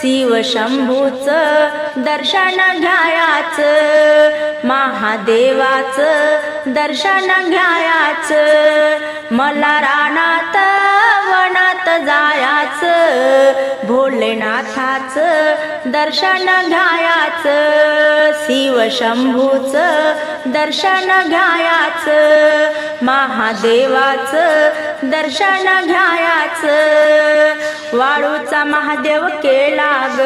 शिवशंभूचं दर्शन घ्यायाचं महादेवाचं दर्शन घ्यायाचं मला रानात वनात जायाचं भोलेनाथाच दर्शन घ्यायाचं शिवशंभूचं दर्शन घ्यायाचं महादेवाचं दर्शन घ्यायाचं वाळूचा महादेव केला ग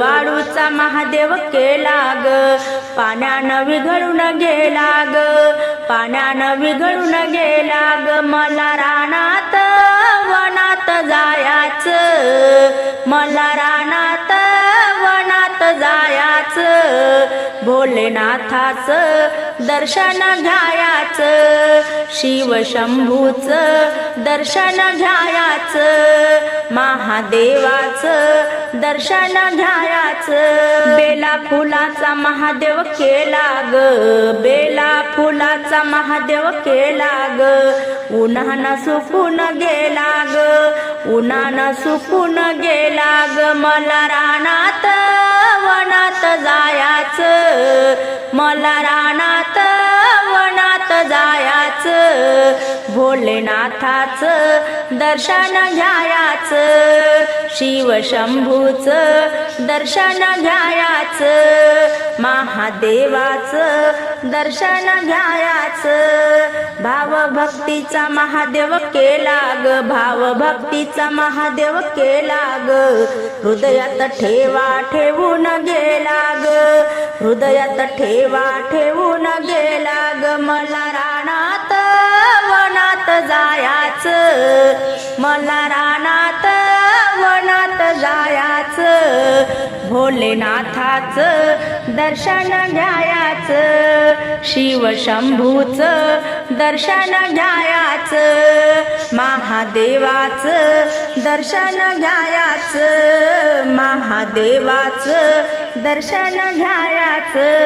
वाळूचा महादेव केला ग पाण्यानं विघळून गेला ग पाण्यानं विघळून गेला ग मला रानात वनात जायाच. मला रानात वनात जायाचं. भोलेनाथाचं दर्शन घ्यायाचं. शिवशंभूचं दर्शन घ्यायाचं. महादेवाचं दर्शन घ्यायाचं. बेला फुलाचा महादेव केला ग बेला फुलाचा महादेव केला ग उन्हानं सुकून गेला ग उन्हानं सुकून गेला ग मला रानात वनात जायाचं. मला रानात भोलेनाथाचं दर्शन घ्यायाचं शिवशंभूचं दर्शन घ्यायाचं महादेवाचं दर्शन घ्यायाचं. भावभक्तीचा महादेव केला ग भावभक्तीचा महादेव केला ग हृदयात ठेवा ठेवून गेला ग हृदयात ठेवा ठेवून गेला ग मला जायाचं मला रानात वनात जायाचं भोलेनाथाचं दर्शन घ्यायाचं शिवशंभूचं दर्शन घ्यायाचं महादेवाचं दर्शन घ्यायाचं महादेवाचं दर्शन घ्यायाचं.